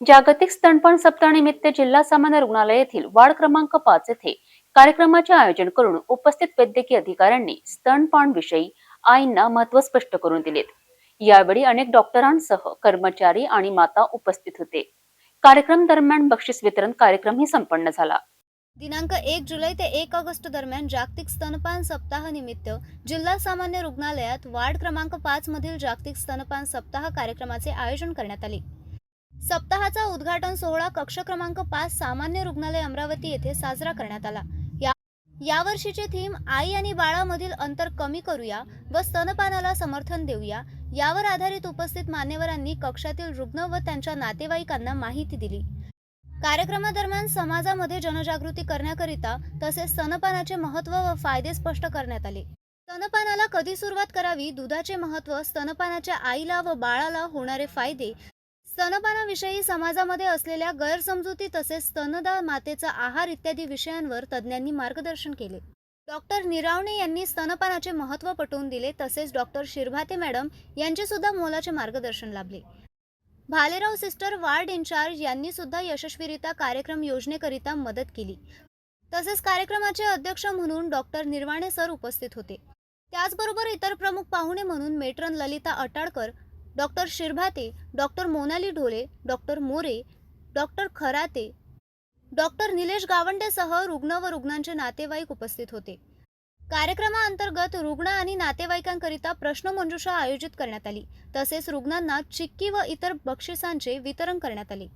जागतिक स्तनपान सप्ताहानिमित्त जिल्हा सामान्य रुग्णालय येथील वार्ड क्रमांक पाच येथे कार्यक्रमाचे आयोजन करून उपस्थित वैद्यकीय अधिकाऱ्यांनी स्तनपान विषयी आईंना महत्त्व स्पष्ट करून दिलेत. यावेळी अनेक डॉक्टरांसह कर्मचारी आणि माता उपस्थित होते. कार्यक्रम दरम्यान बक्षीस वितरण कार्यक्रमही संपन्न झाला. दिनांक एक जुलै ते एक ऑगस्ट दरम्यान जागतिक स्तनपान सप्ताह निमित्त जिल्हा सामान्य रुग्णालयात वार्ड क्रमांक पाच मधील जागतिक स्तनपान सप्ताह कार्यक्रमाचे आयोजन करण्यात आले. सप्ताहाचा उद्घाटन सोहळा कक्ष क्रमांक पाच सामान्य रुग्णालय अमरावती येथे साजरा करण्यात आला. या यावर्षीची थीम आई आणि बाळामधील अंतर कमी करूया व स्तनपानाला समर्थन देऊया. यावर आधारित उपस्थित मान्यवरांनी कक्षातील रुग्ण व त्यांच्या नातेवाईकांना माहिती दिली. कार्यक्रमादरम्यान समाजामध्ये जनजागृती करण्याकरिता तसेच स्तनपानाचे महत्त्व व फायदे स्पष्ट करण्यात आले. स्तनपानाला कधी सुरुवात करावी? दुधाचे महत्त्व? स्तनपानाच्या आईला व बाळाला होणारे फायदे? स्तनपानाविषयी समाजामध्ये असलेल्या गैरसमजुती तसेच स्तनदा मातेचा आहार इत्यादी विषयांवर तज्ज्ञांनी मार्गदर्शन केले. डॉक्टर निरावणे यांनी स्तनपानाचे महत्त्व पटवून दिले तसेच डॉक्टर शिरभाते मॅडम यांचे सुद्धा मोलाचे मार्गदर्शन लाभले. भालेराव सिस्टर वार्ड इन्चार्ज यांनी सुद्धा यशस्वीरित्या कार्यक्रम योजनेकरिता मदत केली. तसेच कार्यक्रमाचे अध्यक्ष म्हणून डॉक्टर निर्वाणे सर उपस्थित होते. त्याचबरोबर इतर प्रमुख पाहुणे म्हणून matron Lalita Atalkar doctor Shirbhate doctor Monali Dhole doctor More doctor Kharate doctor Nilesh गावंडेसह रुग्ण व रुग्णांचे नातेवाईक उपस्थित होते. कार्यक्रमाअंतर्गत रुग्ण आणि नातेवाईकांकरिता प्रश्नमंजुषा आयोजित करण्यात आली. तसेच रुग्णांना चिक्की व इतर बक्षिसांचे वितरण करण्यात आले.